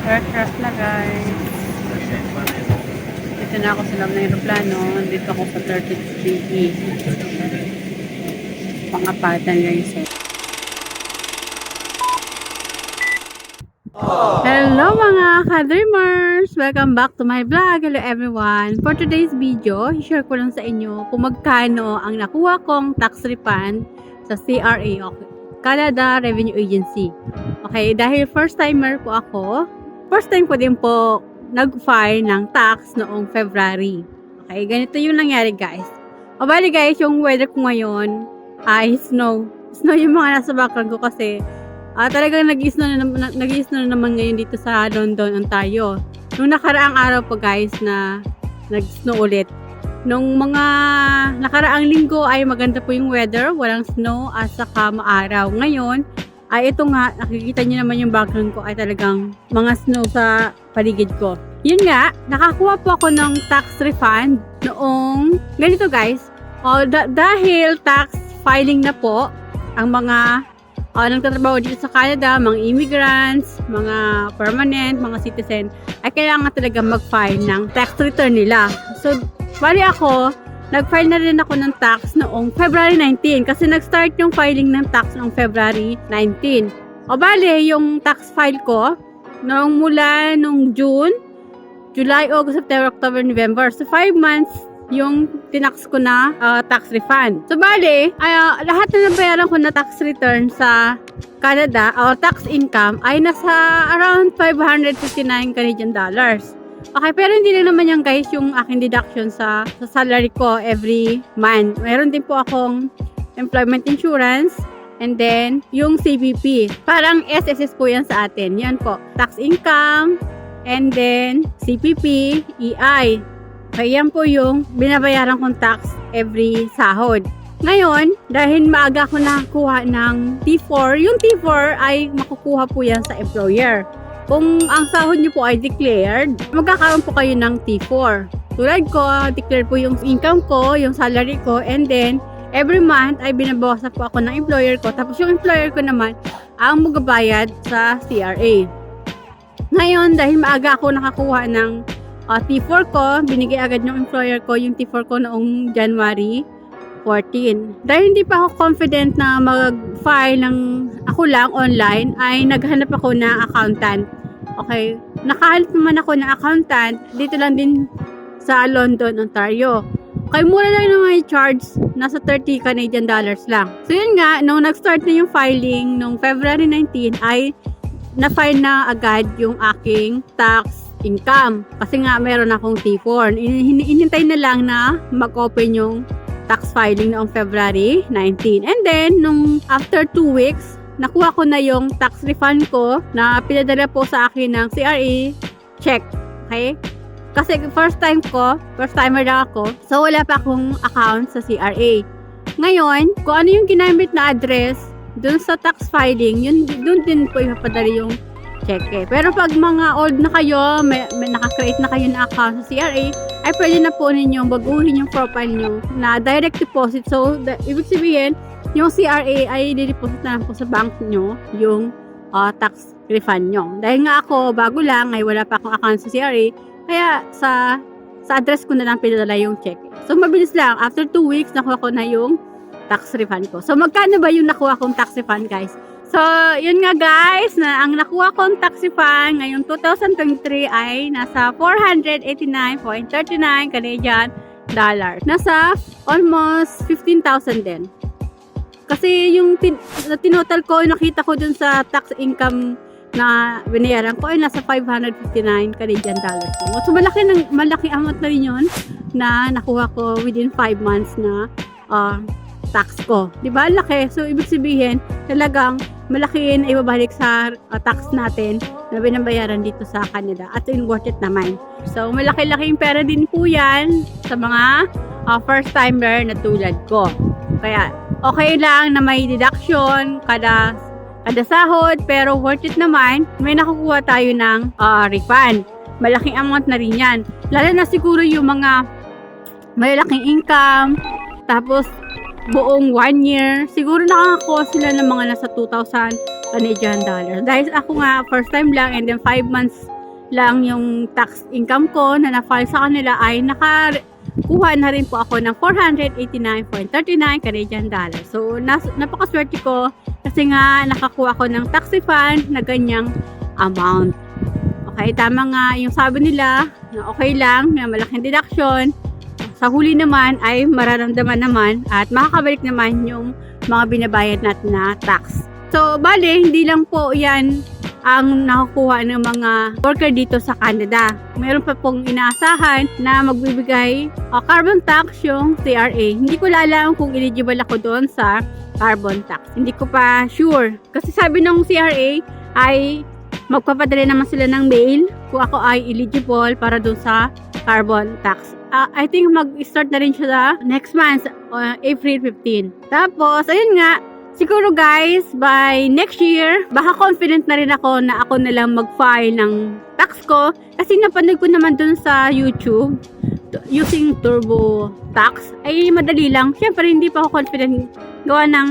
Class na guys. Dito na ako sa loob ng aeroplano. Dito ako sa 33E. Pangapatan guys. Hello mga ka-dreamers! Welcome back to my vlog. Hello everyone! For today's video, share ko lang sa inyo kung magkano ang nakuha kong tax refund sa CRA Canada Revenue Agency. Okay, dahil first timer po ako, first time ko din po nag-file ng tax noong February. Okay, ganito yung nangyari guys. O bali guys, yung weather ko ngayon ay snow. Snow yung mga nasa background ko kasi Ah, talagang nag-snow na, nag-snow na naman ngayon dito sa London, Ontario. Nung nakaraang araw po guys na nag-snow ulit. Nung mga nakaraang linggo ay maganda po yung weather, walang snow at saka maaraw. Ngayon, ay ito nga, nakikita niyo naman yung background ko ay talagang mga snow sa paligid ko. Yun nga, nakakuha po ako ng tax refund noong ganito guys. Oh, da- dahil tax filing na po ang mga uh, nagtatrabaho dito sa Canada, mga immigrants, mga permanent, mga citizen, ay kailangan talaga mag-file ng tax return nila. So, bali ako, nag-file na rin ako ng tax noong February 19 kasi nag-start yung filing ng tax noong February 19. O bali, yung tax file ko, noong mula noong June, July, August, September, October, November. So, 5 months yung tinax ko na uh, tax refund. So, bali, uh, lahat na nabayaran ko na tax return sa Canada or tax income ay nasa around 559 Canadian dollars. Okay, pero hindi lang naman yan guys yung aking deduction sa, sa salary ko every month. Meron din po akong employment insurance and then yung CBP. Parang SSS po yan sa atin. Yan po. Tax income and then CPP, EI. Kaya yan po yung binabayaran kong tax every sahod. Ngayon, dahil maaga ako nakakuha ng T4, yung T4 ay makukuha po yan sa employer. Kung ang sahod nyo po ay declared, magkakaroon po kayo ng T4. Tulad ko, declare po yung income ko, yung salary ko, and then every month ay binabawasan po ako ng employer ko. Tapos yung employer ko naman ang magabayad sa CRA. Ngayon, dahil maaga ako nakakuha ng uh, T4 ko, binigay agad ng employer ko yung T4 ko noong January 14. Dahil hindi pa ako confident na mag-file ng ako lang online, ay naghanap ako ng accountant. Okay, nakahanap naman ako ng accountant dito lang din sa London, Ontario. Okay, mura lang yung charge. Nasa 30 Canadian dollars lang. So yun nga, nung nag-start na yung filing nung February 19 ay na-file na agad yung aking tax income. Kasi nga meron akong T4. In- inintay na lang na mag-open yung tax filing noong February 19. And then, nung after 2 weeks, nakuha ko na yung tax refund ko na pinadala po sa akin ng CRA check. Okay? Kasi first time ko, first timer lang ako, so wala pa akong account sa CRA. Ngayon, kung ano yung ginamit na address dun sa tax filing, yun dun din po ipapadala yung check eh. Pero pag mga old na kayo, may, may nakakreate na kayo na account sa CRA, ay pwede na po ninyong baguhin yung profile nyo na direct deposit. So, the, ibig sabihin, yung CRA ay dideposit na lang po sa bank nyo yung uh, tax refund nyo. Dahil nga ako, bago lang, ay wala pa akong account sa CRA, kaya sa sa address ko na lang pinadala yung check. So, mabilis lang. After 2 weeks, nakuha ko na yung tax refund ko. So, magkano ba yung nakuha kong tax refund, guys? So, yun nga guys, na ang nakuha kong tax refund ngayong 2023 ay nasa 489.39 Canadian dollars. Nasa almost 15,000 din. Kasi yung tin tinotal ko, nakita ko dun sa tax income na binayaran ko ay nasa 559 Canadian dollars. So malaki ng malaki amount na rin yun na nakuha ko within 5 months na uh, tax ko. 'Di ba? Laki. So ibig sabihin, talagang malaki yun ay babalik sa uh, tax natin na binabayaran dito sa Canada at in worth it naman. So malaki-laking pera din po yan sa mga uh, first timer na tulad ko. Kaya okay lang na may deduction kada kada sahod pero worth it naman may nakukuha tayo ng uh, refund. Malaking amount na rin yan. Lalo na siguro yung mga malaking income tapos buong one year siguro nakakakuha sila ng mga nasa 2,000 Canadian dollars. Dahil ako nga, first time lang and then 5 months lang yung tax income ko na na-file sa kanila ay nakakuha na rin po ako ng 489.39 Canadian dollars. So, nas, napakaswerte ko kasi nga nakakuha ko ng tax refund na ganyang amount. Okay, tama nga yung sabi nila na okay lang, na malaking deduction. Sa huli naman ay mararamdaman naman at makakabalik naman yung mga binabayad natin na tax. So, bale, hindi lang po yan ang nakukuha ng mga worker dito sa Canada. Meron pa pong inaasahan na magbibigay uh, carbon tax yung CRA. Hindi ko alam kung eligible ako doon sa carbon tax. Hindi ko pa sure. Kasi sabi ng CRA ay magpapadala naman sila ng mail kung ako ay eligible para doon sa carbon tax. Ah, I think mag-start na rin siya next month, uh, April 15. Tapos, ayun nga, siguro guys, by next year, baka confident na rin ako na ako na lang mag-file ng tax ko. Kasi napanood ko naman dun sa YouTube, using Turbo Tax, ay madali lang. Siyempre, hindi pa ako confident gawa ng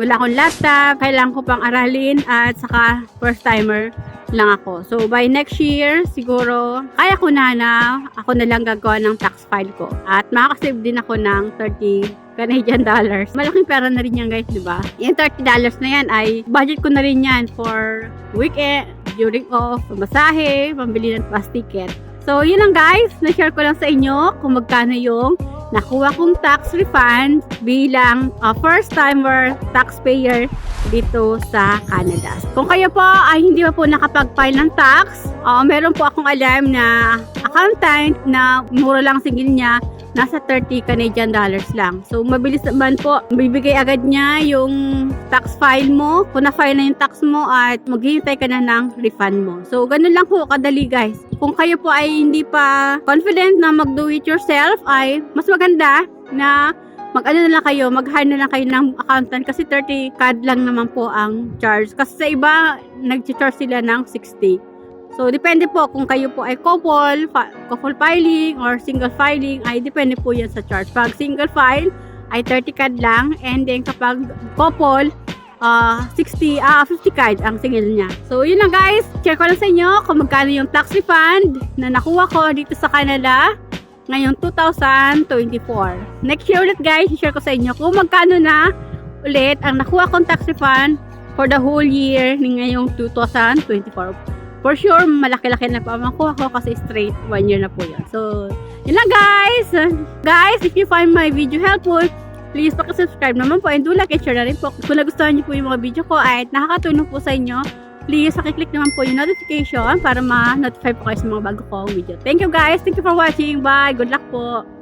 wala akong laptop, kailangan ko pang aralin at saka first timer lang ako. So, by next year, siguro, kaya ko na na ako na lang gagawa ng tax file ko. At makakasave din ako ng 30 Canadian dollars. Malaking pera na rin yan guys, di ba? Yung 30 dollars na yan ay budget ko na rin yan for weekend, during off, pamasahe, pambili ng bus ticket. So, yun lang guys. Na-share ko lang sa inyo kung magkano yung nakuha kong tax refund bilang uh, first timer taxpayer dito sa Canada. Kung kayo po ay hindi pa po nakapag-file ng tax, uh, meron po akong alam na accountant na mura lang singil niya nasa 30 Canadian dollars lang. So, mabilis naman po. Bibigay agad niya yung tax file mo. Kung na-file na yung tax mo at maghihintay ka na ng refund mo. So, ganun lang po kadali guys. Kung kayo po ay hindi pa confident na mag-do it yourself, ay mas maganda na mag-ano na lang kayo, mag-hire na lang kayo ng accountant kasi 30 CAD lang naman po ang charge. Kasi sa iba, nag-charge sila ng 60. So, depende po kung kayo po ay couple, couple filing, or single filing, ay depende po yan sa charge. Pag single file, ay 30 CAD lang. And then, kapag couple, ah 60, ah 50 CAD ang single niya. So, yun lang guys. Share ko lang sa inyo kung magkano yung tax refund na nakuha ko dito sa Canada ngayong 2024. Next year ulit guys, share ko sa inyo kung magkano na ulit ang nakuha kong tax refund for the whole year ngayong 2024. For sure, malaki-laki na pa ang makuha ko kasi straight one year na po yun. So, yun lang guys! Guys, if you find my video helpful, please subscribe naman po and do like and share na rin po. Kung nagustuhan niyo po yung mga video ko at nakakatulong po sa inyo, please pakiclick naman po yung notification para ma-notify po kayo sa mga bago kong video. Thank you guys! Thank you for watching! Bye! Good luck po!